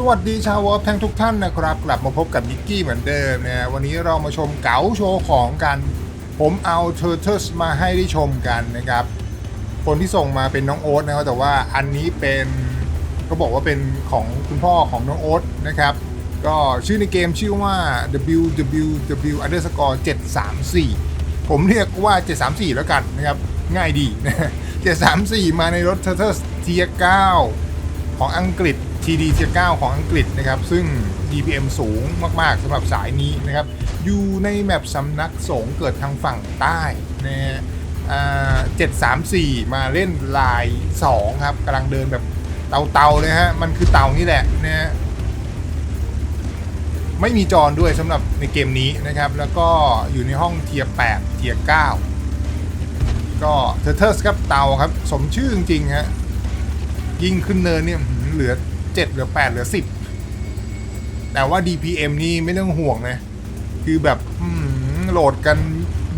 สวัสดีชาววอลทั้งทุกท่านนะครับ กลับมาพบกับนิกกี้เหมือนเดิมนะวันนี้เรามาชมเก๋าโชว์ของกัน ผมเอาเทอร์เทสมาให้ได้ชมกันนะครับ คนที่ส่งมาเป็นน้องโอ๊ตนะครับแต่ว่าอันนี้เป็นก็บอกว่าเป็นของคุณพ่อของน้องโอ๊ตนะครับ ก็ชื่อในเกมชื่อว่า www underscore 734 ผมเรียกว่า 734 แล้วกันนะครับ ง่ายดีนะ734 มาในรถ t u r t l e s เทีย9ของอังกฤษ TD เทีย9ของอังกฤษนะครับ ซึ่ง DPM สูงมาก ๆสำหรับสายนี้นะครับ อยู่ในแมปสำนักสงเกิดทางฝั่งใต้นะฮะอ่า734มาเล่นลาย 2 ครับกำลังเดินแบบเตาๆเลยฮะ มันคือเตานี่แหละนะฮะไม่มีจอนด้วยสำหรับในเกมนี้นะครับ แล้วก็อยู่ในห้องเทียร์8เทียร์9ก็เทอร์เทอร์สครับเตาครับ สมชื่อจริงๆฮะยิงขึ้นเนินเนี่ยเหลือ 7เหลือ8เหลือ10แต่ว่า DPM นี่ไม่ต้องห่วงนะ คือแบบโหลดกัน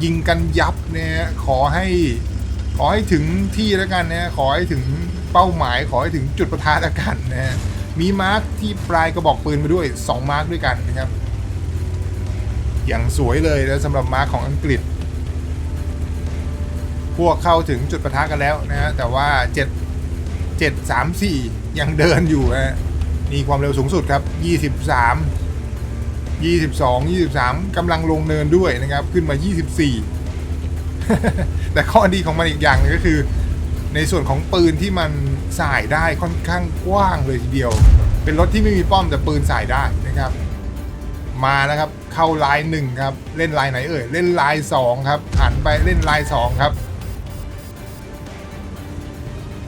ยิงกันยับเนี่ยขอให้ ขอให้ถึงที่แล้วกันนะขอให้ถึงเป้าหมาย ขอให้ถึงจุดประทะแล้วกันนะมีมาร์คที่ปลายกระบอกปืนมาด้วย 2 มาร์คด้วยกันนะครับ อย่างสวยเลยแล้วสำหรับมาร์คของอังกฤษ พวกเข้าถึงจุดประทะกันแล้วนะฮะแต่ว่า 7 7 3 4 ยังเดินอยู่ฮะมีความเร็วสูงสุดครับ 23 22 23กำลังลงเนินด้วยนะครับ ขึ้นมา 24 แต่ข้อดีของมันอีกอย่างนึงก็คือ ในส่วนของปืนที่มันสายได้ค่อนข้างกว้างเลยทีเดียว เป็นรถที่ไม่มีป้อมแต่ปืนสายได้นะครับ มาแล้วครับเข้าลายหนึ่งครับ เล่นลายไหนเอ่ย เล่นลายสองครับหันไปเล่นลายสองครับ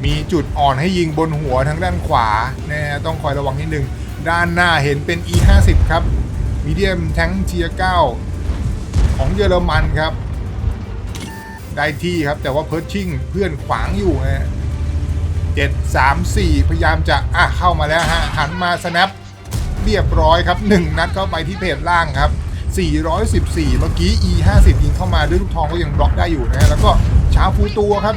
มีจุดอ่อนให้ยิงบนหัวทางด้านขวานะฮะต้องคอยระวังนิดนึง ด้านหน้าเห็นเป็น E 5 0 ครับมีเดียมแทงเทีย9ของเยอรมันครับ ได้ที่ครับแต่ว่าเพิร์ชชิ่งเพื่อนขวางอยู่ฮะเจ็ดสามสี่พยายามจะอะเข้ามาแล้วฮะหันมาสแนปเรียบร้อยครับ 1 นัดเข้าไปที่เพจล่างครับ 414 เมื่อกี้ E 50ยิงเข้ามาด้วยลูกทองก็ยังบล็อกได้อยู่นะฮะแล้วก็ชาฟูตัวครับ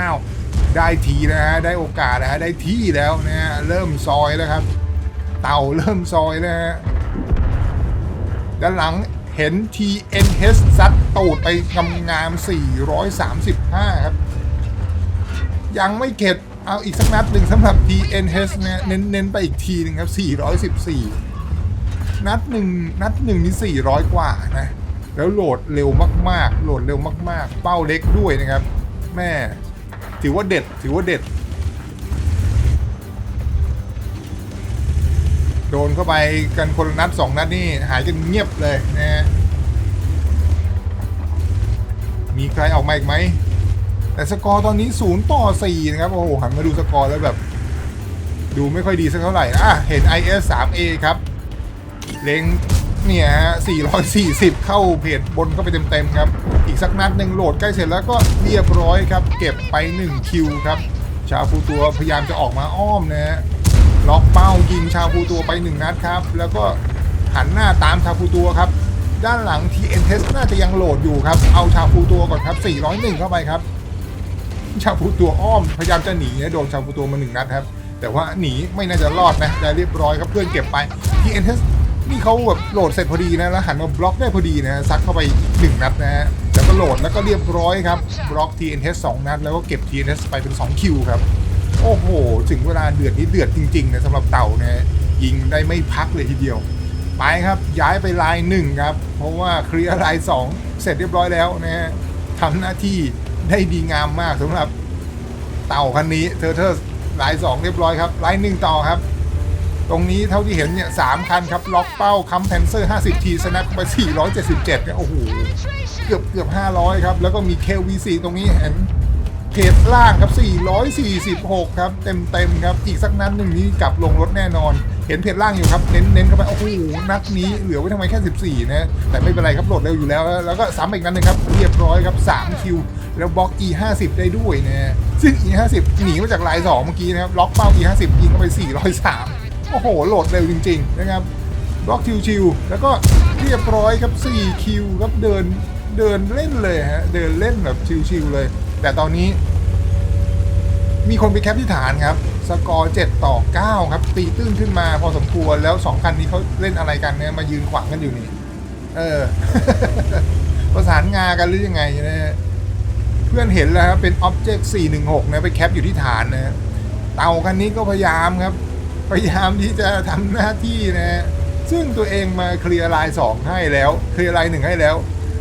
389 ได้ทีนะฮะได้โอกาสนะฮะได้ที่แล้วนะฮะเริ่มซอยแล้วครับ เต่าเริ่มซอยแล้วฮะด้านหลังเห็น TNH ซัดตูดไปงาม 435 ครับ ยังไม่เข็ดเอาอีกสักนัดหนึ่งสำหรับ TNH เนี่ยเน้นๆไปอีกทีหนึงครับ 414 นัดหนึ่งนัดหนึ่งนี่ 400 กว่านะ แล้วโหลดเร็วมากๆ โหลดเร็วมากๆ เป้าเล็กด้วยนะครับ แม่ ถือว่าเด็ด ถือว่าเด็ด โดนเข้าไปกันคนนัดสองนัดนี่หายกันเงียบเลยนะฮะมีใครออกมาอีกไหม แต่สกอร์ตอนนี้ศูนย์ต่อ4นะครับ โอ้โหหันมาดูสกอร์แล้วแบบ ดูไม่ค่อยดีสักเท่าไหร่อะเห็น IS 3A ครับ เล็ง เนี่ยฮะ440 เข้าเพจบนเข้าไปเต็มๆครับ อีกสักนัดหนึ่งโหลดใกล้เสร็จแล้วก็เรียบร้อยครับ เก็บไป 1 คิวครับ ชาฟูตัวพยายามจะออกมาอ้อมนะฮะล็อกเป้ายิงชาฟูตัวไป 1 นัดครับ แล้วก็หันหน้าตามชาฟูตัวครับ ด้านหลัง TN Test น่าจะยังโหลดอยู่ครับ เอาชาฟูตัวก่อนครับ 401 เข้าไปครับ ชาฟูตัวอ้อมพยายามจะหนีนะโดนชาฟูตัวมาหนึ่งนัดครับ แต่ว่าหนีไม่น่าจะรอดนะได้เรียบร้อยครับเพื่อนเก็บไป TN Test นี่เขาแบบโหลดเสร็จพอดีนะแล้วหันมาบล็อกได้พอดีนะซัดเข้าไปหนึ่งนัดนะฮะแล้วก็โหลดแล้วก็เรียบร้อยครับบล็อก TN Test สองนัด แล้วก็เก็บ TNS ไปเป็น 2 คิวครับ โอ้โห ถึงเวลาเดือดนี้เดือดจริงๆนะสำหรับเต่านะยิงได้ไม่พักเลยทีเดียว ไปครับย้ายไปลายหนึ่งครับ เพราะว่าเคลียร์ลายสองเสร็จเรียบร้อยแล้วนะฮะทำหน้าที่ได้ดีงามมากสำหรับเต่าคันนี้เทอร์เทอร์ลายสองเรียบร้อยครับลายหนึ่งต่อครับ ตรงนี้เท่าที่เห็นเนี่ยสามคันครับ ล็อกเป้าคัมแพนเซอร์ 50ทีสแนปไป 477เนี่ยโอ้โห เกือบเกือบ 500 ครับ แล้วก็มี KVC ตรงนี้เห็นเพจล่างครับ 446 ครับ เต็มเต็มครับ อีกสักนัดหนึ่งนี้กลับลงรถแน่นอน เห็นเพจล่างอยู่ครับ เน้นเน้นเข้าไป โอ้โห นัดนี้เหลือไว้ทำไมแค่ 14 นะ แต่ไม่เป็นไรครับ โหลดเร็วอยู่แล้ว แล้วก็ซ้ำอีกนัดหนึงครับ เรียบร้อยครับ 3 คิว แล้วบล็อก E 50 ได้ด้วยนะ ซึ่ง E 50 หนีมาจากลาย 2 เมื่อกี้นะครับ ล็อกเป้า E 50 ยิงเข้าไป 403 โอ้โห โหลดเร็วจริง ๆ นะครับบล็อกชิวๆแล้วก็เรียบร้อยครับ4คิวครับเดินเดินเล่นเลยฮะเดินเล่นแบบชิวๆเลย แต่ตอนนี้ มีคนไปแคปที่ฐานครับ สกอร์ 7 ต่อ 9 ครับ ตีตื้นขึ้นมาพอสมควรแล้ว 2 คันนี้เขาเล่นอะไรกันเนี่ยมายืนขวางกันอยู่นี่ เออ ประสานงากันหรือยังไงนะฮะเพื่อนเห็นแล้วครับเป็น Object 416นะไปแคปอยู่ที่ฐานนะฮะเต่าคันนี้ก็พยายามครับ พยายามที่จะทำหน้าที่นะฮะซึ่งตัวเองมาเคลียร์ไลน์2ให้แล้ว เคลียร์ไลน์1ให้แล้ว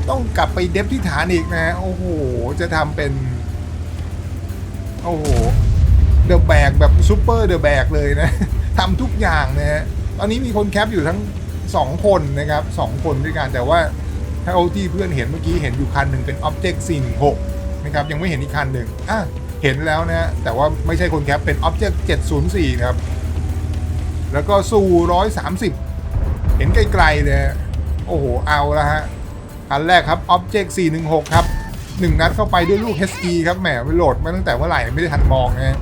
ต้องกลับไปเดฟที่ฐานอีกนะฮะโอ้โห จะทำเป็น โอ้โห เดอะแบกแบบซูเปอร์เดอะแบกเลยนะทำทุกอย่างนะฮะ ตอนนี้มีคนแคปอยู่ทั้ง2คนนะครับ2คนด้วยกันแต่ว่าถ้าเอาที่เพื่อนเห็นเมื่อกี้เห็นอยู่คันหนึ่งเป็น Object 416 นะครับ ยังไม่เห็นอีกคันหนึ่งอะเห็นแล้วนะฮะแต่ว่าไม่ใช่คนแคปเป็น Object 704 นะครับ แล้วก็สู่130เห็นไกลๆเลยโอ้โห เอาละฮะคันแรกครับ Object 416 ครับหนึ่งนัดเข้าไปด้วยลูก HE ครับ แหมไปโหลดมาตั้งแต่เมื่อไหร่ ไม่ได้ทันมองนะฮะ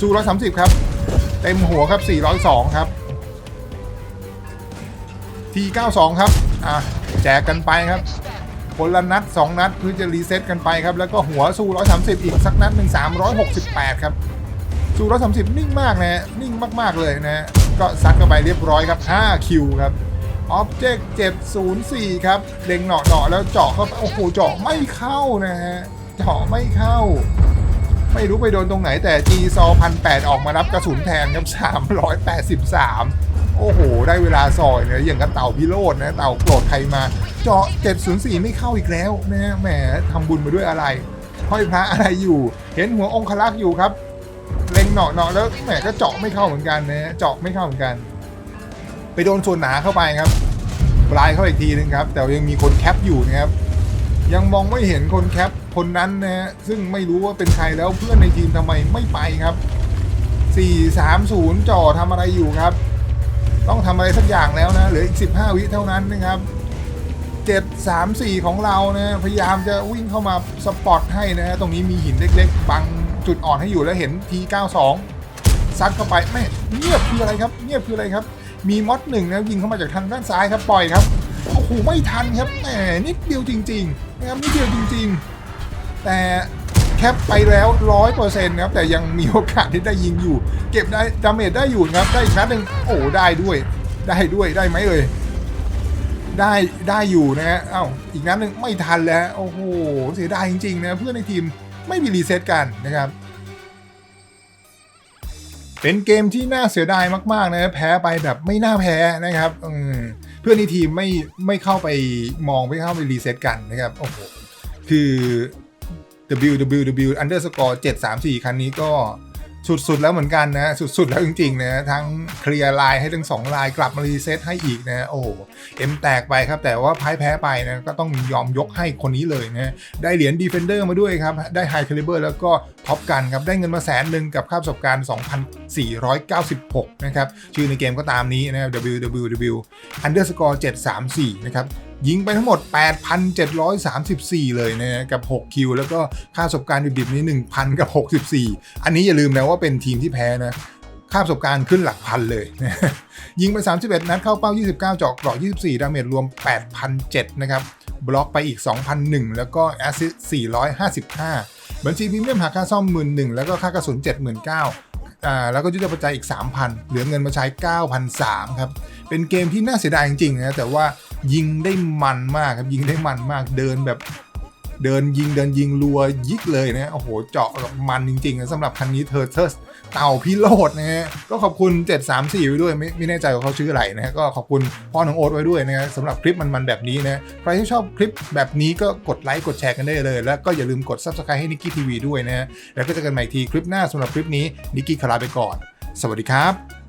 สู่130ครับ เต็มหัวครับ 402 ครับ T92 ครับ อะ แจกกันไปครับคนละนัด 2 นัดเพื่อจะรีเซ็ตกันไปครับ แล้วก็หัวสู่ 130 อีกสักนัดหนึ่ง368 ครับ สู่ 130 นิ่งมากนะฮะนิ่งมาก ๆ เลยนะฮะ ก็ซัดกันไปเรียบร้อยครับ 5 คิวครับ Object 704 ครับ เล็งเหนาะเนาะๆแล้วเจาะเข้าไปโอ้โหเจาะไม่เข้านะฮะ เจาะไม่เข้า ไม่รู้ไปโดนตรงไหนแต่ G ซอพันแออกมารับกระสุนแทนครับ 383 โอ้โห ได้เวลาซอยเนี่ยอย่างกับเต่าพิโรดนะ เต่าโกรธใครมา เจาะ 704 ไม่เข้าอีกแล้วนะฮะแหมทำบุญมาด้วยอะไรห้อยพระอะไรอยู่ เห็นหัวองคลักษ์อยู่ครับ เล็งเนาะเนาะแล้วแหมก็เจาะไม่เข้าเหมือนกันนะเจาะไม่เข้าเหมือนกัน ไปโดนส่วนหนาเข้าไปครับปลายเข้าอีกทีนึงครับ แต่ยังมีคนแคปอยู่นะครับ ยังมองไม่เห็นคนแคปคนนั้นนะฮะซึ่งไม่รู้ว่าเป็นใครแล้วเพื่อนในทีมทำไมไม่ไปครับ 430จ่อทำอะไรอยู่ครับ ต้องทำอะไรสักอย่างแล้วนะเหลืออีก 15 วิเท่านั้นนะครับ734 ของเรานะพยายามจะวิ่งเข้ามาสปอตให้นะฮะตรงนี้มีหินเล็กๆบัง จุดอ่อนให้อยู่แล้วเห็น T92 ซัดเข้าไปแม่เงียบคืออะไรครับเงียบคืออะไรครับ มีมอดหนึ่งนะยิงเข้ามาจากทางด้านซ้ายครับปล่อยครับโอ้โหไม่ทันครับแหมนิดเดียวจริงๆนะครับนิดเดียวจริง ๆ แต่แคปไปแล้วร้อยเปอร์เซ็นต์ครับแต่ยังมีโอกาสที่ได้ยิงอยู่ เก็บได้ดาเมจได้อยู่นะครับได้อีกนัดหนึ่งโอ้ได้ด้วย ได้ด้วยได้ไหมเอ่ยได้ได้อยู่นะฮะเอ้าอีกนัดหนึ่งไม่ทันแล้ว โอ้โหเสียดายจริงๆนะเพื่อนในทีม ไม่มีรีเซ็ตกันนะครับ เป็นเกมที่น่าเสียดายมากๆนะแพ้ไปแบบไม่น่าแพ้นะครับเพื่อนในทีมไม่ไม่เข้าไปมองไม่เข้าไปรีเซ็ตกันนะครับโอ้โหคือ www underscore 734 คันนี้ก็ สุด ๆ แล้วเหมือนกันนะสุด ๆ แล้วจริง ๆ นะทั้งเคลียร์ไลน์ให้ทั้งสองไลน์กลับมารีเซ็ตให้อีกนะโอ้เอ็มแตกไปครับ แต่ว่าพ่ายแพ้ไปนะก็ต้องยอมยกให้คนนี้เลยนะได้เหรียญ Defender มาด้วยครับ ได้ไฮคาลิเบอร์แล้วก็ท็อปกันครับ ได้เงินมาแสนหนึ่งกับค่าประสบการณ์ 2,496 นะครับ ชื่อในเกมก็ตามนี้นะ www underscore 734 นะครับ ยิงไปทั้งหมด 8,734 เลยนะกับ 6 คิว แล้วก็ค่าประสบการณ์ดิบๆนี้1,000 กับ 64 อันนี้อย่าลืมนะว่าเป็นทีมที่แพ้นะค่าประสบการณ์ขึ้นหลักพันเลยนะยิงไป 31 นัดเข้าเป้า 29 เจาะกราะ24 ดาเมจรวม 8,007 นะครับ บล็อกไปอีก 2,001 แล้วก็แอสซิสต์455 บัญชีพรีเมียมหักค่าซ่อม 11,000 แล้วก็ค่ากระสุน 79,000อ่าแล้วก็ยุทธปัจจัยอีก 3,000 เหลือเงินมาใช้ 9,003ครับ เป็นเกมที่น่าเสียดายจริงๆนะ แต่ว่า ยิงได้มันมากครับยิงได้มันมากเดินแบบ เดินยิงเดินยิงรัวยิกเลยนะโอ้โหเจาะแบบมันจริงๆนะสำหรับคันนี้เทอร์เทสเต่าพิโรดนะฮะก็ขอบคุณ 734 ไว้ด้วยไม่ไม่แน่ใจว่าเขาชื่ออะไรนะฮะก็ขอบคุณพ่อน้องโอ๊ตไว้ด้วยนะฮะสำหรับคลิปมันๆแบบนี้นะใครที่ชอบคลิปแบบนี้ก็กดไลค์กดแชร์กันได้เลย แล้วก็อย่าลืมกด Subscribe ให้นิกกี้ทีวีด้วยนะฮะแล้วก็เจอกันใหม่ทีคลิปหน้าสำหรับคลิปนี้นิกกี้ขอลาไปก่อน สวัสดีครับ